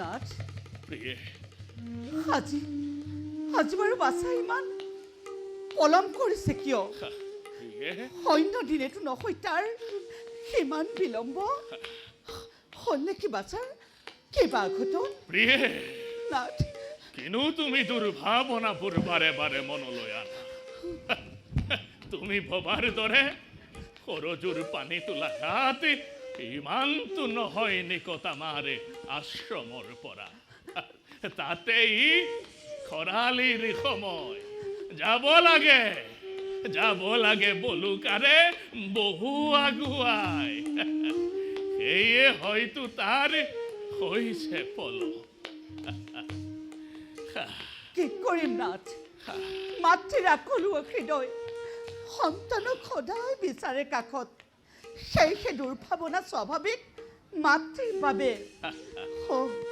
নাথ প্ৰিয়ে আজি আজি বাৰু বাছা ইমান পলম কৰিছে কিয়? অন্য দিনেতো নহয় তাৰ সিমান বিলম্ব? হ'ল নেকি বাছাৰ? কিবা ঘটন প্ৰিয়ে। নাথ কিনো তুমি দুৰ্ভাৱনাবোৰ বাৰে বাৰে মনলৈ আনা? তুমি ভবাৰ দৰে সৰজুৰ পানী তোলা ঘাট ইমানটো নহয় নিকট আমাৰ আশ্ৰমৰ পৰা তাতে ই খৰালিৰ সময়। যাব লাগে যাব লাগে বলুকাৰে বহু আগুৱাই সেয়ে হয়তো তাৰ হৈছে পলম কি কৰিম নাথ মাতৃৰ আকলুৱা হৃদয়। সন্তানক সদায় বিচাৰে কাষত সেই সে দুর্ভাবনা স্বাভাবিক মাতৃভাবে।